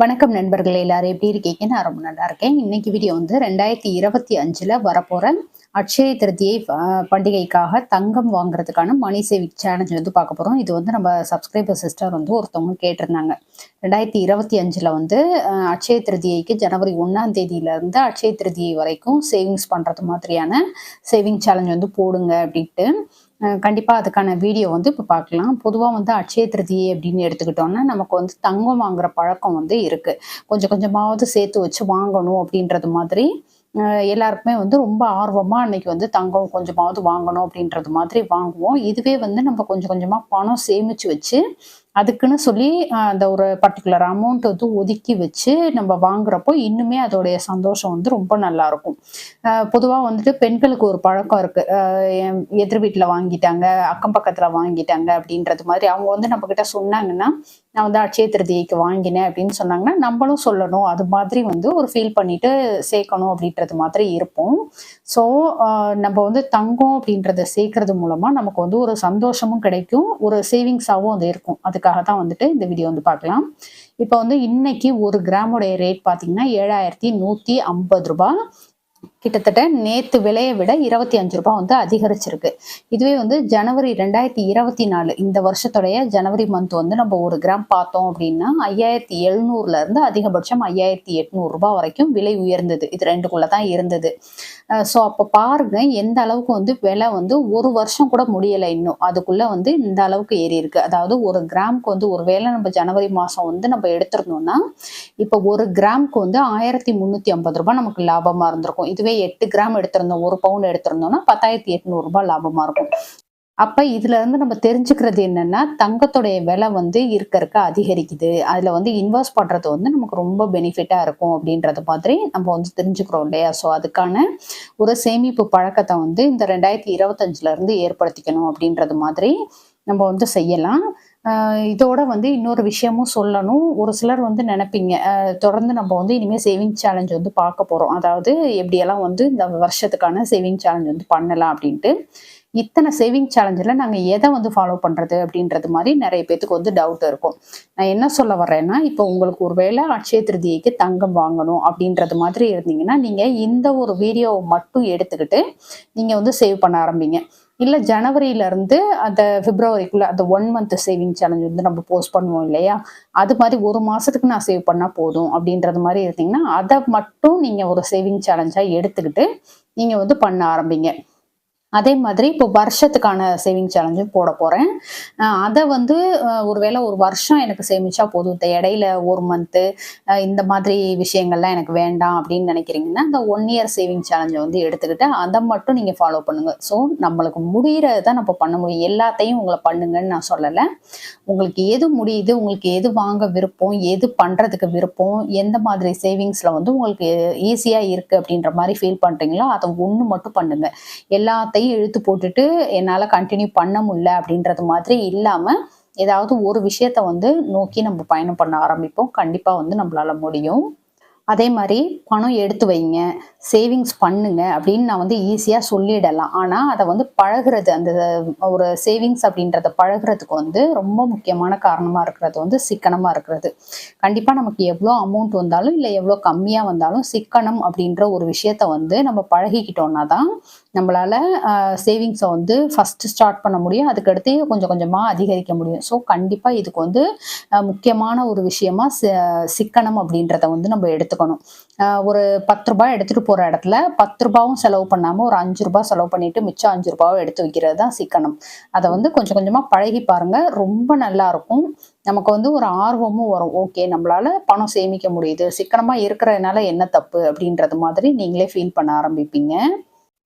வணக்கம் நண்பர்கள் எல்லாரும் எப்படி இருக்கீங்க? நான் ரொம்ப நல்லா இருக்கேன். இன்னைக்கு வீடியோ வந்து ரெண்டாயிரத்தி இருபத்தி அஞ்சுல வரப்போற அட்சய திருத்தியை பண்டிகைக்காக தங்கம் வாங்குறதுக்கான மணி சேவிங் சேலஞ்ச் வந்து பார்க்க போறோம். இது வந்து நம்ம சப்ஸ்கிரைபர் சிஸ்டர் வந்து ஒருத்தவங்க கேட்டிருந்தாங்க. ரெண்டாயிரத்தி இருபத்தி அஞ்சுல வந்து அட்சய திருதியைக்கு ஜனவரி ஒன்னாம் தேதியில இருந்து அட்சய திருத்தியை வரைக்கும் சேவிங்ஸ் பண்றது மாதிரியான சேவிங் சேலஞ்ச் வந்து போடுங்க அப்படின்ட்டு கண்டிப்பாக அதுக்கான வீடியோ வந்து இப்போ பார்க்கலாம் பொதுவாக வந்து அட்சய திருதியை அப்படின்னு எடுத்துக்கிட்டோம்னா நமக்கு வந்து தங்கம் வாங்குற பழக்கம் வந்து இருக்குது கொஞ்சம் கொஞ்சமாவது சேர்த்து வச்சு வாங்கணும் அப்படின்றது மாதிரி எல்லாருக்குமே வந்து ரொம்ப ஆர்வமாக அன்னைக்கு வந்து தங்கம் கொஞ்சமாவது வாங்கணும் அப்படின்றது மாதிரி வாங்குவோம். இதுவே வந்து நம்ம கொஞ்சம் கொஞ்சமாக பணம் சேமித்து வச்சு அதுக்குன்னு சொல்லி அந்த ஒரு பர்டிகுலர் அமௌண்ட் வந்து ஒதுக்கி வச்சு நம்ம வாங்குறப்போ இன்னுமே அதோடைய சந்தோஷம் வந்து ரொம்ப நல்லா இருக்கும். பொதுவாக வந்துட்டு பெண்களுக்கு ஒரு பழக்கம் இருக்கு. என் எதிர் வீட்டில் வாங்கிட்டாங்க அக்கம் பக்கத்தில் வாங்கிட்டாங்க அப்படின்றது மாதிரி அவங்க வந்து நம்ம கிட்ட சொன்னாங்கன்னா நான் வந்து அட்சய திருதியைக்கு வாங்கினேன் அப்படின்னு சொன்னாங்கன்னா நம்மளும் சொல்லணும். அது மாதிரி வந்து ஒரு ஃபீல் பண்ணிட்டு சேர்க்கணும் அப்படின்றது மாதிரி இருப்போம். ஸோ நம்ம வந்து தங்கம் அப்படின்றத சேர்க்கறது மூலமா நமக்கு வந்து ஒரு சந்தோஷமும் கிடைக்கும். ஒரு சேவிங்ஸாகவும் அது இருக்கும். அதுக்கு அதுக்காக தான் வந்துட்டு இந்த வீடியோ வந்து பார்க்கலாம். இப்போ வந்து இன்னைக்கு ஒரு கிராமோடைய ரேட் பார்த்தீங்கன்னா ஏழாயிரத்தி நூற்றி ஐம்பது ரூபாய். கிட்டத்தட்ட நேத்து விலையை விட இருபத்தி அஞ்சு ரூபாய் வந்து அதிகரிச்சிருக்கு. இதுவே வந்து ஜனவரி ரெண்டாயிரத்தி இருபத்தி நாலு இந்த வருஷத்துடைய ஜனவரி மந்த் வந்து நம்ம ஒரு கிராம் பார்த்தோம் அப்படின்னா ஐயாயிரத்தி எழுநூறுல இருந்து அதிகபட்சம் ஐயாயிரத்தி எட்நூறு ரூபாய் வரைக்கும் விலை உயர்ந்தது. இது ரெண்டுக்குள்ள தான் இருந்தது. ஸோ அப்போ பாருங்க எந்த அளவுக்கு வந்து விலை வந்து ஒரு வருஷம் கூட முடியலை இன்னும். அதுக்குள்ள வந்து இந்த அளவுக்கு ஏறி இருக்கு. அதாவது ஒரு கிராமுக்கு வந்து ஒரு வேளை நம்ம ஜனவரி மாதம் வந்து நம்ம எடுத்திருந்தோம்னா இப்போ ஒரு கிராமுக்கு வந்து ஆயிரத்தி முந்நூற்றி ஐம்பது ரூபாய் நமக்கு லாபமாக இருந்திருக்கும். இதுவே எட்டு கிராம் எடுத்திருந்தோம் ஒரு பவுன் எடுத்திருந்தோம்னா பத்தாயிரத்தி எட்நூறு ரூபாய் லாபமாக இருக்கும். அப்ப இதுல இருந்து நம்ம தெரிஞ்சுக்கிறது என்னன்னா தங்கத்துடைய விலை வந்து இருக்க இருக்க அதிகரிக்குது. அதுல வந்து இன்வெஸ்ட் பண்றது வந்து நமக்கு ரொம்ப பெனிஃபிட்டா இருக்கும் அப்படின்றது மாதிரி நம்ம வந்து தெரிஞ்சுக்கிறோம் இல்லையா? ஸோ அதுக்கான ஒரு சேமிப்பு பழக்கத்தை வந்து இந்த ரெண்டாயிரத்தி இருபத்தஞ்சுல இருந்து ஏற்படுத்திக்கணும் அப்படின்றது மாதிரி நம்ம வந்து செய்யலாம். இதோட வந்து இன்னொரு விஷயமும் சொல்லணும். ஒரு சிலர் வந்து நினைப்பீங்க. தொடர்ந்து நம்ம வந்து இனிமேல் சேவிங் சேலஞ்ச் வந்து பார்க்க போகிறோம் அதாவது எப்படியெல்லாம் வந்து இந்த வருஷத்துக்கான சேவிங் சேலஞ்ச் வந்து பண்ணலாம் அப்படின்ட்டு. இத்தனை சேவிங் சேலஞ்சில் நாங்கள் எதை வந்து ஃபாலோ பண்ணுறது அப்படின்றது மாதிரி நிறைய பேத்துக்கு வந்து டவுட் இருக்கும். நான் என்ன சொல்ல வர்றேன்னா இப்போ உங்களுக்கு ஒரு வேளை அட்சய திருதியைக்கு தங்கம் வாங்கணும் அப்படின்றது மாதிரி இருந்தீங்கன்னா நீங்கள் இந்த ஒரு வீடியோவை மட்டும் எடுத்துக்கிட்டு நீங்கள் வந்து சேவ் பண்ண ஆரம்பிங்க. இல்லை ஜனவரியிலேருந்து அந்த பிப்ரவரிக்குள்ளே அந்த ஒன் மந்த் சேவிங் சேலஞ்ச் வந்து நம்ம போஸ்ட் பண்ணுவோம் இல்லையா? அது மாதிரி ஒரு மாதத்துக்கு நான் சேவ் பண்ணால் போதும் அப்படின்றது மாதிரி இருந்தீங்கன்னா அதை மட்டும் நீங்கள் ஒரு சேவிங் சேலஞ்சாக எடுத்துக்கிட்டு நீங்கள் வந்து பண்ண ஆரம்பிங்க. அதே மாதிரி இப்போ வருஷத்துக்கான சேவிங் சேலஞ்சும் போட போகிறேன் அதை வந்து ஒருவேளை ஒரு வருஷம் எனக்கு சேமிச்சா போதும். இந்த இடையில ஒரு மந்த்து இந்த மாதிரி விஷயங்கள்லாம் எனக்கு வேண்டாம் அப்படின்னு நினைக்கிறீங்கன்னா இந்த ஒன் இயர் சேவிங் சேலஞ்சை வந்து எடுத்துக்கிட்டு அதை மட்டும் நீங்கள் ஃபாலோ பண்ணுங்க. ஸோ நம்மளுக்கு முடியறதை தான் நம்ம பண்ண முடியும். எல்லாத்தையும் உங்களை பண்ணுங்கன்னு நான் சொல்லலை. உங்களுக்கு எது முடியுது உங்களுக்கு எது வாங்க விருப்பம் எது பண்ணுறதுக்கு விருப்பம் எந்த மாதிரி சேவிங்ஸில் வந்து உங்களுக்கு ஈஸியாக இருக்குது அப்படின்ற மாதிரி ஃபீல் பண்ணுறீங்களோ அதை ஒன்று மட்டும் பண்ணுங்கள் எல்லாத்தையும் இழுத்து போட்டுட்டு என்னால் கண்டினியூ பண்ண முடியல அப்படின்றது மாதிரி இல்லாமல் ஏதாவது ஒரு விஷயத்த வந்து நோக்கி நம்ம பயணம் பண்ண ஆரம்பிப்போம். கண்டிப்பாக வந்து நம்மளால முடியும். அதே மாதிரி பணம் எடுத்து வைங்க சேவிங்ஸ் பண்ணுங்க அப்படின்னு நான் வந்து ஈஸியாக சொல்லிடலாம். ஆனால் அதை வந்து பழகுறது அந்த ஒரு சேவிங்ஸ் அப்படின்றத பழகுறதுக்கு வந்து ரொம்ப முக்கியமான காரணமாக இருக்கிறது வந்து சிக்கனமாக இருக்கிறது. கண்டிப்பாக நமக்கு எவ்வளோ அமௌண்ட் வந்தாலும் இல்லை எவ்வளோ கம்மியாக வந்தாலும் சிக்கனம் அப்படின்ற ஒரு விஷயத்த வந்து நம்ம பழகிக்கிட்டோம்னா தான் நம்மளால சேவிங்ஸை வந்து ஃபஸ்ட்டு ஸ்டார்ட் பண்ண முடியும். அதுக்கடுத்து கொஞ்சம் கொஞ்சமாக அதிகரிக்க முடியும். ஸோ கண்டிப்பாக இதுக்கு வந்து முக்கியமான ஒரு விஷயமா சிக்கனம் அப்படின்றத வந்து நம்ம எடுத்துக்கணும். அஹ், ஒரு பத்து ரூபாய் எடுத்துட்டு போற இடத்துல பத்து ரூபாவும் செலவு பண்ணாம ஒரு அஞ்சு ரூபாய் செலவு பண்ணிட்டு மிச்சம் அஞ்சு ரூபாவை எடுத்து வைக்கிறது தான் சிக்கனம். அதை வந்து கொஞ்சம் கொஞ்சமா பழகி பாருங்க. ரொம்ப நல்லா இருக்கும். நமக்கு வந்து ஒரு ஆர்வமும் வரும். ஓகே நம்மளால பணம் சேமிக்க முடியுது. சிக்கனமா இருக்கிறதுனால என்ன தப்பு அப்படின்றது மாதிரி நீங்களே ஃபீல் பண்ண ஆரம்பிப்பீங்க.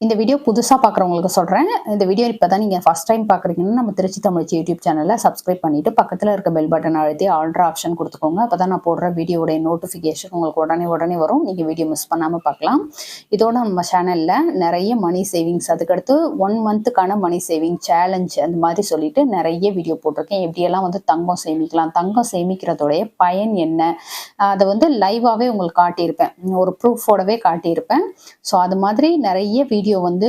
இந்த வீடியோ புதுசாக பார்க்குறவங்களுக்கு சொல்கிறேன் இந்த வீடியோ இப்போ தான் நீங்கள் ஃபஸ்ட் டைம் பார்க்குறீங்கன்னா நம்ம திருச்சி தமிழ்ச்சி யூடியூப் சேனலை சப்ஸ்கிரைப் பண்ணிவிட்டு பக்கத்தில் இருக்க பெல் பட்டன் அழுத்தி ஆல்ட்ரா ஆப்ஷன் கொடுத்துக்கோங்க. அப்போ தான் நான் போடுற வீடியோடைய நோட்டிஃபிகேஷன் உங்களுக்கு உடனே உடனே வரும். நீங்கள் வீடியோ மிஸ் பண்ணாமல் பார்க்கலாம் இதோட நம்ம சேனலில் நிறைய மணி சேவிங்ஸ் அதுக்கடுத்து ஒன் மந்த்துக்கான மணி சேவிங் சேலஞ்ச் அந்த மாதிரி சொல்லிட்டு நிறைய வீடியோ போட்டிருக்கேன். எப்படியெல்லாம் வந்து தங்கம் சேமிக்கலாம் தங்கம் சேமிக்கிறதோடைய பயன் என்ன? அதை வந்து லைவாகவே உங்களுக்கு காட்டியிருப்பேன். ஒரு ப்ரூஃபோடவே காட்டியிருப்பேன். ஸோ அது மாதிரி நிறைய வீடியோ வந்து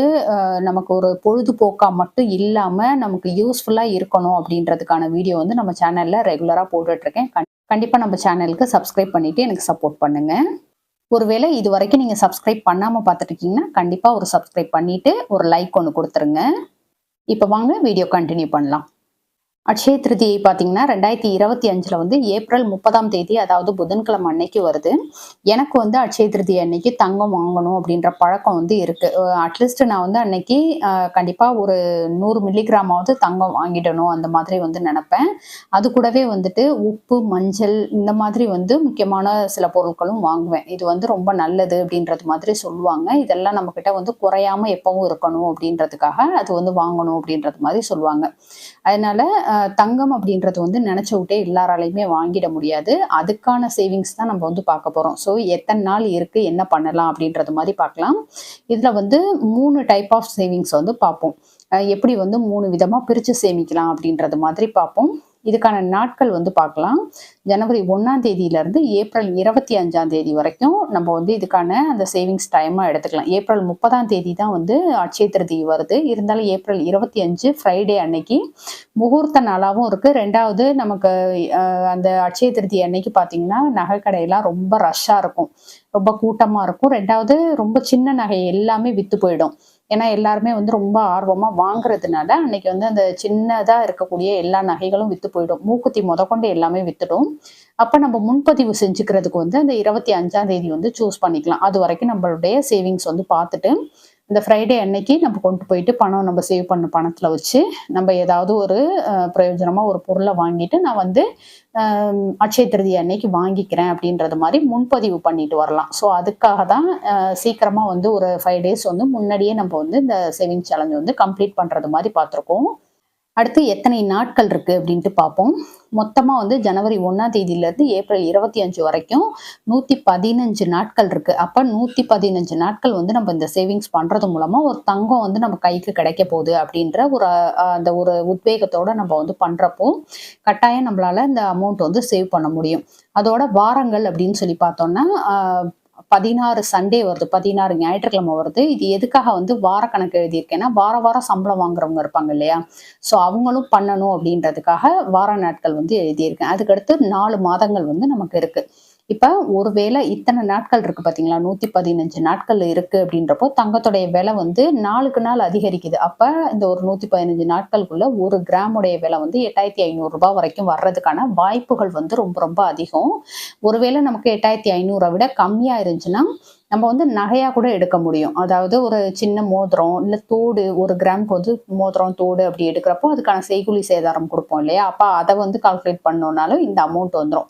நமக்கு ஒரு பொழுதுபோக்கா மட்டும் இல்லாமல் நமக்கு யூஸ்ஃபுல்லாக இருக்கணும் அப்படின்றதுக்கான வீடியோ வந்து நம்ம சேனலில் ரெகுலராக போட்டுட்ருக்கேன். கண்டிப்பாக நம்ம சேனலுக்கு சப்ஸ்கிரைப் பண்ணிவிட்டு எனக்கு சப்போர்ட் பண்ணுங்கள் ஒருவேளை இது வரைக்கும் நீங்கள் சப்ஸ்கிரைப் பண்ணாமல் பார்த்துட்ருக்கீங்கன்னா கண்டிப்பாக ஒரு சப்ஸ்கிரைப் பண்ணிவிட்டு ஒரு லைக் ஒன்று கொடுத்துருங்க. இப்போ வாங்க வீடியோ கண்டினியூ பண்ணலாம். அட்சய திருதியை பார்த்தீங்கன்னா ரெண்டாயிரத்தி இருபத்தி அஞ்சில் வந்து ஏப்ரல் முப்பதாம் தேதி அதாவது புதன்கிழமை அன்னைக்கு வருது. எனக்கு வந்து அட்சய திருதி அன்னைக்கு தங்கம் வாங்கணும் அப்படின்ற பழக்கம் வந்து இருக்கு. அட்லீஸ்ட் நான் வந்து அன்னைக்கு கண்டிப்பாக ஒரு நூறு மில்லிகிராமாவது தங்கம் வாங்கிடணும் அந்த மாதிரி வந்து நினப்பேன். அது கூடவே வந்துட்டு உப்பு மஞ்சள் இந்த மாதிரி வந்து முக்கியமான சில பொருட்களும் வாங்குவேன். இது வந்து ரொம்ப நல்லது அப்படின்றது மாதிரி சொல்லுவாங்க. இதெல்லாம் நம்மக்கிட்ட வந்து குறையாம எப்பவும் இருக்கணும் அப்படின்றதுக்காக அது வந்து வாங்கணும் அப்படின்றது மாதிரி சொல்லுவாங்க. அதனால தங்கம் அப்படின்றது வந்து நினச்ச விட்டே எல்லாராலையுமே வாங்கிட முடியாது. அதுக்கான சேவிங்ஸ் தான் நம்ம வந்து பார்க்க போகிறோம் ஸோ எத்தனை நாள் இருக்குது என்ன பண்ணலாம்? அப்படின்றது மாதிரி பார்க்கலாம். இதில் வந்து மூணு டைப் ஆஃப் சேவிங்ஸ் வந்து பார்ப்போம். எப்படி வந்து மூணு விதமாக பிரித்து சேமிக்கலாம் அப்படின்றது மாதிரி பார்ப்போம். இதுக்கான நாட்கள் வந்து பார்க்கலாம். ஜனவரி ஒன்றாம் தேதியிலேருந்து ஏப்ரல் இருபத்தி அஞ்சாம் தேதி வரைக்கும் நம்ம வந்து இதுக்கான அந்த சேவிங்ஸ் டைமாக எடுத்துக்கலாம். ஏப்ரல் முப்பதாம் தேதி தான் வந்து அட்சய திருதி வருது. இருந்தாலும் ஏப்ரல் இருபத்தி அஞ்சு ஃப்ரைடே அன்னைக்கு முகூர்த்த நாளாகவும் இருக்குது ரெண்டாவது நமக்கு அந்த அட்சய திருதி அன்னைக்கு பார்த்தீங்கன்னா நகைக்கடையெல்லாம் ரொம்ப ரஷ்ஷாக இருக்கும். ரொம்ப கூட்டமாக இருக்கும். ரெண்டாவது ரொம்ப சின்ன நகை எல்லாமே விற்று போயிடும். ஏன்னா எல்லாருமே வந்து ரொம்ப ஆர்வமாக வாங்குறதுனால அன்னைக்கு வந்து அந்த சின்னதாக இருக்கக்கூடிய எல்லா நகைகளும் விற்று போயிடும். மூக்குத்தி முதற்கொண்டு எல்லாமே வித்துடும். அப்போ நம்ம முன்பதிவு செஞ்சுக்கிறதுக்கு வந்து அந்த இருபத்தி அஞ்சாம் தேதி வந்து சூஸ் பண்ணிக்கலாம். அது வரைக்கும் நம்மளுடைய சேவிங்ஸ் வந்து பார்த்துட்டு இந்த ஃப்ரைடே அன்னைக்கு நம்ம கொண்டு போயிட்டு பணம் நம்ம சேவ் பண்ண பணத்தில் வச்சு நம்ம ஏதாவது ஒரு பிரயோஜனமாக ஒரு பொருளை வாங்கிட்டு நான் வந்து அட்சய திருதி அன்னைக்கு வாங்கிக்கிறேன் அப்படின்றது மாதிரி முன்பதிவு பண்ணிட்டு வரலாம். ஸோ அதுக்காக தான் சீக்கிரமாக வந்து ஒரு ஃபைவ் டேஸ் வந்து முன்னாடியே நம்ம வந்து இந்த சேவிங் சேலஞ்ச் வந்து கம்ப்ளீட் பண்ணுறது மாதிரி பார்த்துருக்கோம். அடுத்து எத்தனை நாட்கள் இருக்குது அப்படின்ட்டு பார்ப்போம். மொத்தமாக வந்து ஜனவரி ஒன்றாம் தேதியிலேருந்து ஏப்ரல் இருபத்தி அஞ்சு வரைக்கும் நூற்றி பதினஞ்சு நாட்கள் இருக்குது அப்போ நூற்றி பதினஞ்சு நாட்கள் வந்து நம்ம இந்த சேவிங்ஸ் பண்ணுறது மூலமாக ஒரு தங்கம் வந்து நம்ம கைக்கு கிடைக்க போகுது அப்படின்ற ஒரு அந்த ஒரு உத்வேகத்தோடு நம்ம வந்து பண்ணுறப்போ கட்டாயம் நம்மளால் இந்த அமௌண்ட் வந்து சேவ் பண்ண முடியும். அதோட வாரங்கள் அப்படின்னு சொல்லி பார்த்தோம்னா பதினாறு சண்டே வருது பதினாறு ஞாயிற்றுக்கிழமை வருது. இது எதுக்காக வந்து வார கணக்கு எழுதியிருக்கேன்னா வார வாரம் சம்பளம் வாங்குறவங்க இருப்பாங்க இல்லையா? ஸோ அவங்களும் பண்ணணும் அப்படின்றதுக்காக வார நாட்கள் வந்து எழுதியிருக்கேன். அதுக்கடுத்து நாலு மாதங்கள் வந்து நமக்கு இருக்குது இப்போ ஒருவேளை இத்தனை நாட்கள் இருக்கு பார்த்தீங்களா நூற்றி பதினஞ்சு நாட்கள் இருக்கு அப்படின்றப்போ தங்கத்துடைய விலை வந்து நாளுக்கு நாள் அதிகரிக்குது. அப்போ இந்த ஒரு நூற்றி பதினஞ்சு நாட்களுக்குள்ள ஒரு கிராமுடைய விலை வந்து எட்டாயிரத்தி ஐநூறுரூபா வரைக்கும் வர்றதுக்கான வாய்ப்புகள் வந்து ரொம்ப ரொம்ப அதிகம். ஒருவேளை நமக்கு எட்டாயிரத்தி ஐநூறை விட கம்மியாக இருந்துச்சுன்னா நம்ம வந்து நகையா கூட எடுக்க முடியும். அதாவது ஒரு சின்ன மோதிரம் இல்லை தோடு ஒரு கிராமுக்கு வந்து மோதிரம் தோடு அப்படி எடுக்கிறப்போ அதுக்கான செய்குலி சேதாரம் கொடுப்போம் இல்லையா? அப்போ அதை வந்து கால்குலேட் பண்ணோம்னாலும் இந்த அமௌண்ட் வந்துடும்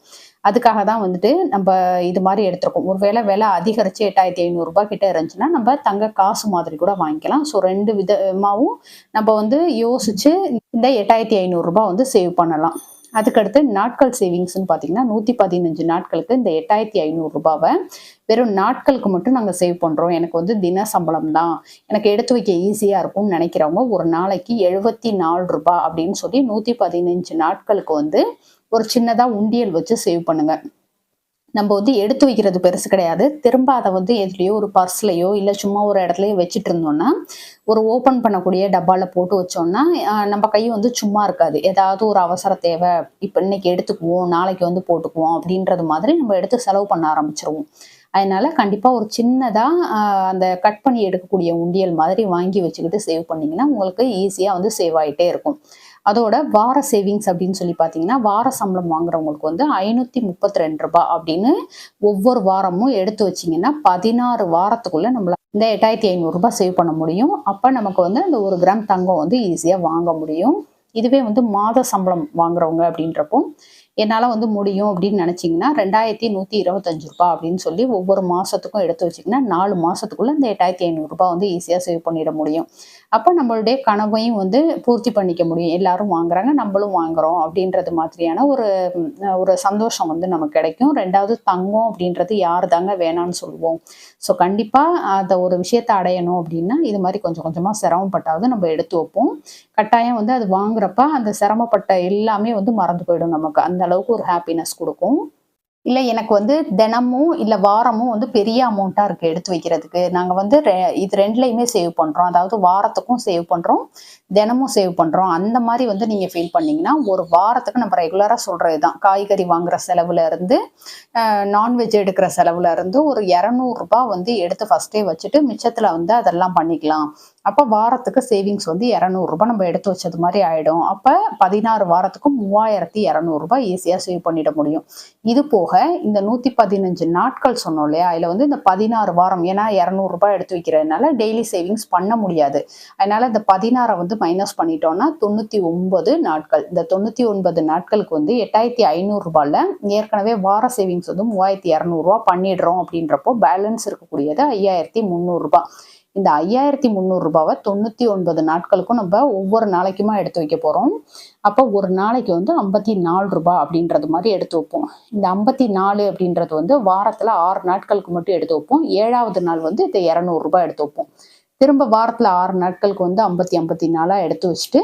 அதுக்காக தான் வந்துட்டு நம்ம இது மாதிரி எடுத்திருக்கோம். ஒருவேளை விலை அதிகரிச்சு எட்டாயிரத்தி ஐநூறுரூபா கிட்ட இருந்துச்சுன்னா நம்ம தங்க காசு மாதிரி கூட வாங்கிக்கலாம். ஸோ ரெண்டு விதமாகவும் நம்ம வந்து யோசிச்சு இந்த எட்டாயிரத்தி ஐநூறுரூபா வந்து சேவ் பண்ணலாம். அதுக்கடுத்து நாட்கள் சேவிங்ஸ்னு பார்த்தீங்கன்னா நூற்றி பதினஞ்சு நாட்களுக்கு இந்த எட்டாயிரத்தி ஐநூறுரூபாவை வெறும் நாட்களுக்கு மட்டும் நாங்கள் சேவ் பண்ணுறோம் எனக்கு வந்து தின சம்பளம் தான். எனக்கு எடுத்து வைக்க ஈஸியாக இருக்கும்னு நினைக்கிறவங்க ஒரு நாளைக்கு எழுபத்தி நாலு ரூபாய் அப்படின்னு சொல்லி நூற்றி பதினஞ்சு நாட்களுக்கு வந்து ஒரு சின்னதாக உண்டியல் வச்சு சேவ் பண்ணுங்க. நம்ம வந்து எடுத்து வைக்கிறது பெருசு கிடையாது. திரும்ப அதை வந்து எதுலேயோ ஒரு பர்ஸ்லையோ இல்லை சும்மா ஒரு இடத்துலையோ வச்சுட்டு இருந்தோம்னா ஒரு ஓப்பன் பண்ணக்கூடிய டப்பாவில் போட்டு வச்சோம்னா நம்ம கை வந்து சும்மா இருக்காது. ஏதாவது ஒரு அவசர தேவை இப்போ இன்னைக்கு எடுத்துக்குவோம் நாளைக்கு வந்து போட்டுக்குவோம் அப்படின்றது மாதிரி நம்ம எடுத்து செலவு பண்ண ஆரம்பிச்சிருவோம். அதனால கண்டிப்பாக ஒரு சின்னதாக அந்த கட் பண்ணி எடுக்கக்கூடிய உண்டியல் மாதிரி வாங்கி வச்சுக்கிட்டு சேவ் பண்ணிங்கன்னா உங்களுக்கு ஈஸியாக வந்து சேவ் ஆகிட்டே இருக்கும். அதோட வார சேவிங்ஸ் அப்படின்னு சொல்லி பார்த்தீங்கன்னா வார சம்பளம் வாங்குறவங்களுக்கு வந்து ஐநூற்றி முப்பத்தி ரெண்டு ரூபாய் அப்படின்னு ஒவ்வொரு வாரமும் எடுத்து வச்சிங்கன்னா பதினாறு வாரத்துக்குள்ளே நம்மள இந்த எட்டாயிரத்தி ஐநூறுரூபா சேவ் பண்ண முடியும். அப்போ நமக்கு வந்து அந்த ஒரு கிராம் தங்கம் வந்து ஈஸியாக வாங்க முடியும். இதுவே வந்து மாத சம்பளம் வாங்குறவங்க அப்படின்றப்போ என்னால் வந்து முடியும் அப்படின்னு நினச்சிங்கன்னா ரெண்டாயிரத்தி நூற்றி இருபத்தஞ்சு ரூபா அப்படின்னு சொல்லி ஒவ்வொரு மாதத்துக்கும் எடுத்து வச்சிங்கன்னா நாலு மாதத்துக்குள்ளே இந்த எட்டாயிரத்தி ஐநூறுரூபா வந்து ஈஸியாக சேவ் பண்ணிட முடியும். அப்போ நம்மளுடைய கனவையும் வந்து பூர்த்தி பண்ணிக்க முடியும். எல்லாரும் வாங்குறாங்க நம்மளும் வாங்குறோம் அப்படின்றது மாதிரியான ஒரு ஒரு சந்தோஷம் வந்து நமக்கு கிடைக்கும். ரெண்டாவது தங்கம் அப்படின்றது யார் தாங்க வேணான்னு சொல்லுவோம். ஸோ கண்டிப்பாக அந்த ஒரு விஷயத்தை அடையணும் அப்படின்னா இது மாதிரி கொஞ்சம் கொஞ்சமாக சிரமப்பட்டாவது நம்ம எடுத்து வைப்போம். கட்டாயம் வந்து அது வாங்குறப்ப அந்த சிரமப்பட்ட எல்லாமே வந்து மறந்து போயிடும் நமக்கு. அந்த அளவுக்கு ஒரு ஹாப்பினஸ் கொடுக்கும். இல்லை எனக்கு வந்து தினமும் இல்லை வாரமும் வந்து பெரிய அமௌண்ட்டாக இருக்குது எடுத்து வைக்கிறதுக்கு. நாங்கள் வந்து ரெ- இது ரெண்டுலையுமே சேவ் பண்ணுறோம் அதாவது வாரத்துக்கும் சேவ் பண்ணுறோம் தினமும் சேவ் பண்ணுறோம் அந்த மாதிரி வந்து நீங்கள் ஃபீல் பண்ணீங்கன்னா ஒரு வாரத்துக்கு நம்ம ரெகுலராக சொல்கிறது தான் காய்கறி வாங்குற செலவுல இருந்து நான்வெஜ் எடுக்கிற செலவுல இருந்து ஒரு இரநூறுபா வந்து எடுத்து ஃபஸ்ட்டே வச்சுட்டு மிச்சத்தில் வந்து அதெல்லாம் பண்ணிக்கலாம். அப்போ வாரத்துக்கு சேவிங்ஸ் வந்து இரநூறுபா நம்ம எடுத்து வச்சது மாதிரி ஆகிடும் அப்போ பதினாறு வாரத்துக்கு மூவாயிரத்தி இரநூறுபா ஈஸியாக சேவ் பண்ணிட முடியும். இது போக இந்த நூற்றி பதினஞ்சு நாட்கள் சொன்னோம் இல்லையா? அதில் வந்து இந்த பதினாறு வாரம் ஏன்னா இரநூறுபா எடுத்து வைக்கிறதுனால டெய்லி சேவிங்ஸ் பண்ண முடியாது. அதனால இந்த பதினாறை வந்து மைனஸ் பண்ணிட்டோம்னா தொண்ணூற்றி ஒன்பது நாட்கள். இந்த தொண்ணூற்றி ஒன்பது நாட்களுக்கு வந்து எட்டாயிரத்தி ஐநூறுரூபாவில் ஏற்கனவே வார சேவிங்ஸ் வந்து மூவாயிரத்தி இரநூறுவா பண்ணிடுறோம் அப்படின்றப்போ பேலன்ஸ் இருக்கக்கூடியது ஐயாயிரத்தி முந்நூறுரூபா இந்த ஐயாயிரத்தி முந்நூறுரூபாவை தொண்ணூற்றி ஒன்பது நாட்களுக்கும் நம்ம ஒவ்வொரு நாளைக்குமா எடுத்து வைக்க போகிறோம் அப்போ ஒரு நாளைக்கு வந்து ஐம்பத்தி நாலு ரூபாய் அப்படின்றது மாதிரி எடுத்து வைப்போம். இந்த ஐம்பத்தி நாலு அப்படின்றது வந்து வாரத்தில் ஆறு நாட்களுக்கு மட்டும் எடுத்து வைப்போம். ஏழாவது நாள் வந்து இந்த இரநூறுபா எடுத்து வைப்போம். திரும்ப வாரத்தில் ஆறு நாட்களுக்கு வந்து ஐம்பத்தி ஐம்பத்தி நாலாக எடுத்து வச்சுட்டு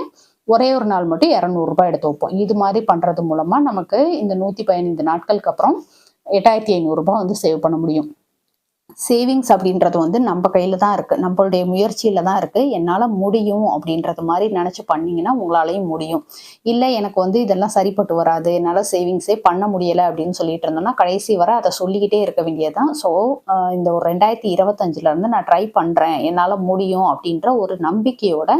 ஒரே ஒரு நாள் மட்டும் இரநூறுபா எடுத்து வைப்போம். இது மாதிரி பண்ணுறது மூலமாக நமக்கு இந்த நூற்றி பதினைந்து நாட்களுக்கு அப்புறம் எட்டாயிரத்தி ஐநூறுரூபா வந்து சேவ் பண்ண முடியும். சேவிங்ஸ் அப்படின்றது வந்து நம்ம கையில் தான் இருக்குது நம்மளுடைய முயற்சியில் தான் இருக்குது என்னால் முடியும் அப்படின்றது மாதிரி நினச்சி பண்ணீங்கன்னா உங்களாலையும் முடியும். இல்லை எனக்கு வந்து இதெல்லாம் சரிப்பட்டு வராது. என்னால் சேவிங்ஸே பண்ண முடியலை அப்படின்னு சொல்லிட்டு இருந்தோம்னா கடைசி வரை அதை சொல்லிக்கிட்டே இருக்க வேண்டியதுதான். ஸோ இந்த ஒரு ரெண்டாயிரத்தி இருபத்தஞ்சிலேருந்து நான் ட்ரை பண்ணுறேன் என்னால் முடியும் அப்படின்ற ஒரு நம்பிக்கையோட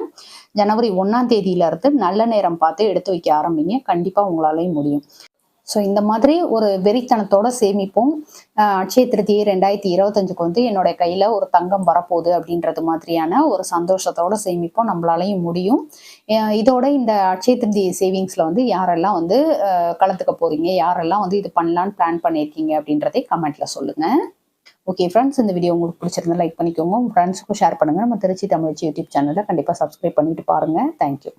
ஜனவரி ஒன்றாம் தேதியிலேருந்து நல்ல நேரம் பார்த்து எடுத்து வைக்க ஆரம்பிங்க. கண்டிப்பாக உங்களாலையும் முடியும். ஸோ இந்த மாதிரி ஒரு வெறித்தனத்தோட சேமிப்போம். அட்சய திருத்தியை ரெண்டாயிரத்தி இருபத்தஞ்சுக்கு வந்து என்னோட கையில் ஒரு தங்கம் வரப்போகுது அப்படின்றது மாதிரியான ஒரு சந்தோஷத்தோட சேமிப்போம். நம்மளாலையும் முடியும். இதோட இந்த அட்சய திருதி சேவிங்ஸில் வந்து யாரெல்லாம் வந்து கலந்துக்க போகிறீங்க யாரெல்லாம் வந்து இது பண்ணலான்னு பிளான் பண்ணியிருக்கீங்க அப்படின்றதே கமெண்ட்டில் சொல்லுங்கள் ஓகே ஃப்ரெண்ட்ஸ் இந்த வீடியோ உங்களுக்கு பிடிச்சிருந்தா லைக் பண்ணிக்கோங்க. உங்கள் ஃப்ரெண்ட்ஸுக்கும் ஷேர் பண்ணுங்கள் நம்ம திருச்சி தமிழ்ச்சி யூடியூப் சேனலில் கண்டிப்பாக சப்ஸ்கிரைப் பண்ணிட்டு பாருங்கள் தேங்க்யூ